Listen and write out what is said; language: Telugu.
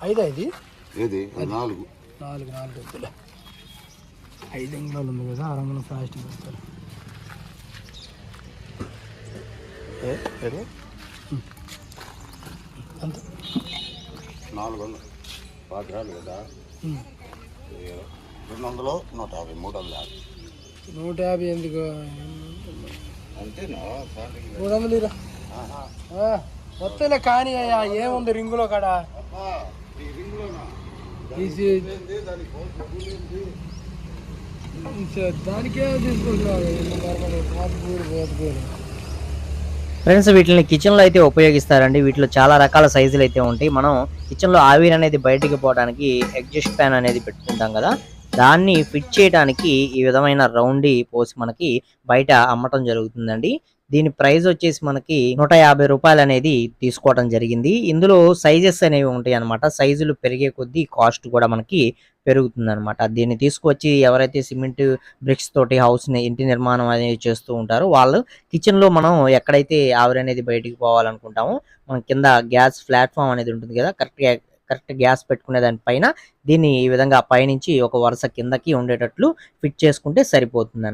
ఐదు ఐదు ఏది? నాలుగు. నాలుగు నాలుగు వద్దులే ఐదు అంగుళాలు ఉంది కదా ఆరు అంగుళం ప్లాస్టిక్ వస్తారు అంతే. నాలుగు వందలు పాతిరాలు కదా? రెండు వందలు నూట యాభై మూడు వందల యాభై. నూట యాభై ఎందుకు? అంతేనా? మూడు వందలు ఇరా. వస్తేలే కానీ అయ్యా ఏముంది రింగులో కాడ అబ్బా, ఈ రింగులోనా? తీసి ఏంది? దానికే ఫ్రెండ్స్ వీటిని కిచెన్లో అయితే ఉపయోగిస్తారండి. వీటిలో చాలా రకాల సైజులు అయితే ఉంటాయి. మనం కిచెన్లో ఆవిరి అనేది బయటికి పోవడానికి ఎగ్జిస్ట్ ఫ్యాన్ అనేది పెట్టుకుంటాం కదా. దాన్ని ఫిట్ చేయడానికి ఈ విధమైన రౌండ్ పోసి మనకి బయట అమ్మటం జరుగుతుందండి. దీని ప్రైస్ వచ్చేసి మనకి నూట యాభై రూపాయలు అనేది తీసుకోవడం జరిగింది. ఇందులో సైజెస్ అనేవి ఉంటాయి అన్నమాట. సైజులు పెరిగే కొద్దీ కాస్ట్ కూడా మనకి పెరుగుతుంది అనమాట దీన్ని తీసుకొచ్చి ఎవరైతే సిమెంట్ బ్రిక్స్ తోటి హౌస్ని ఇంటి నిర్మాణం అనేది చేస్తూ ఉంటారో వాళ్ళు కిచెన్లో మనం ఎక్కడైతే ఆవిరి అనేది బయటికి పోవాలనుకుంటామో మనం కింద గ్యాస్ ప్లాట్ఫామ్ అనేది ఉంటుంది కదా కరెక్ట్గా కరెక్ట్ గ్యాస్ పెట్టుకునే దానిపైన దీన్ని ఈ విధంగా పైనుంచి ఒక వరుస కిందకి ఉండేటట్లు ఫిట్ చేసుకుంటే సరిపోతుంది